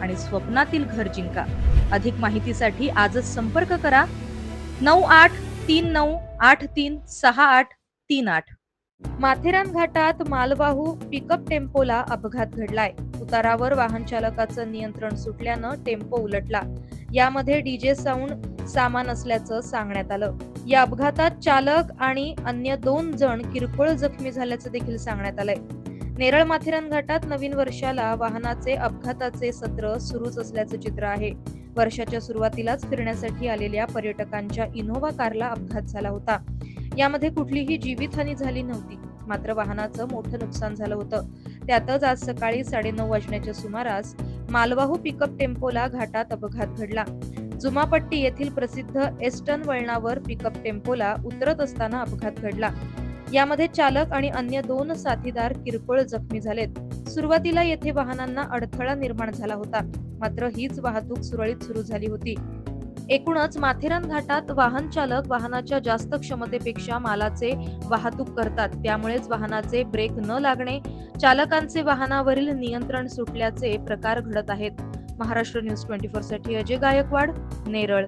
आणि स्वप्नातील घर जिंका. अधिक माहितीसाठी आजच संपर्क करा. नऊ आठ तीन नऊ आठ तीन सहा आठ तीन आठ. माथेरान घाटात मालवाहू पिकअप टेम्पोला अपघात घडलाय. उतारावर वाहन चालकाचं नियंत्रण सुटल्यानं टेम्पो उलटला. यामध्ये डीजे साऊंड सामान असल्याचं सांगण्यात आलं. या अपघातात चालक आणि अन्य दोन जण किरकोळ जखमी झाल्याचं देखील सांगण्यात आलंय. नेरळ माथेरान घाटात नवीन वर्षाला वाहनाचे अपघाताचे सत्र सुरूच असल्याचं चित्र आहे. वर्षाच्या सुरुवातीलाच फिरण्यासाठी आलेल्या पर्यटकांच्या इनोव्हा कारला अपघात झाला होता. यामध्ये कुठलीही जीवितहानी झाली नव्हती. मात्र वाहनाचं मोठं नुकसान झालं होतं. त्यातच आज सकाळी साडेनऊ वाजण्याच्या सुमारास मालवाहू पिकअप टेम्पोला घाटात अपघात घडला. जुमापट्टी येथील प्रसिद्ध एस्टन वळणावर पिकअप टेम्पोला उतरत असताना अपघात घडला. यामध्ये चालक आणि अन्य दोन साथीदार किरकोळ जखमी झालेत. सुरुवातीला येथे वाहनांना अडथळा निर्माण झाला होता. मात्र हीच वाहतूक सुरळीत सुरू झाली होती. एकूणच माथेरान घाटात वाहन चालक वाहनाच्या जास्त क्षमतेपेक्षा मालाचे वाहतूक करतात. त्यामुळेच वाहनाचे ब्रेक न लागणे चालकांचे वाहनावरील नियंत्रण सुटल्याचे प्रकार घडत आहेत. महाराष्ट्र न्यूज ट्वेंटी फोरसाठी अजय गायकवाड नेरळ.